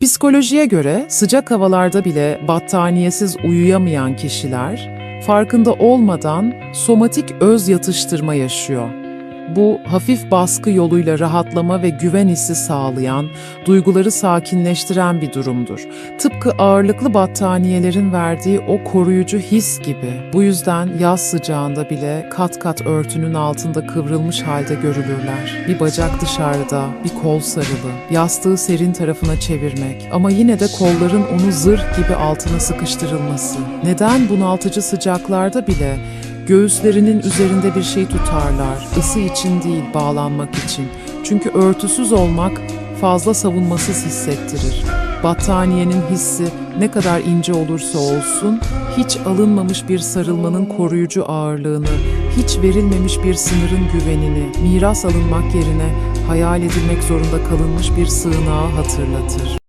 Psikolojiye göre sıcak havalarda bile battaniyesiz uyuyamayan kişiler farkında olmadan somatik öz yatıştırma yaşıyor. Bu hafif baskı yoluyla rahatlama ve güven hissi sağlayan, duyguları sakinleştiren bir durumdur. Tıpkı ağırlıklı battaniyelerin verdiği o koruyucu his gibi. Bu yüzden yaz sıcağında bile kat kat örtünün altında kıvrılmış halde görülürler. Bir bacak dışarıda, bir kol sarılı, yastığı serin tarafına çevirmek ama yine de kolların onu zırh gibi altına sıkıştırılması. Neden bunaltıcı sıcaklarda bile Göğüslerinin üzerinde bir şey tutarlar, ısı için değil bağlanmak için. Çünkü örtüsüz olmak fazla savunmasız hissettirir. Battaniyenin hissi ne kadar ince olursa olsun, hiç alınmamış bir sarılmanın koruyucu ağırlığını, hiç verilmemiş bir sınırın güvenini, miras alınmak yerine hayal edilmek zorunda kalınmış bir sığınağı hatırlatır.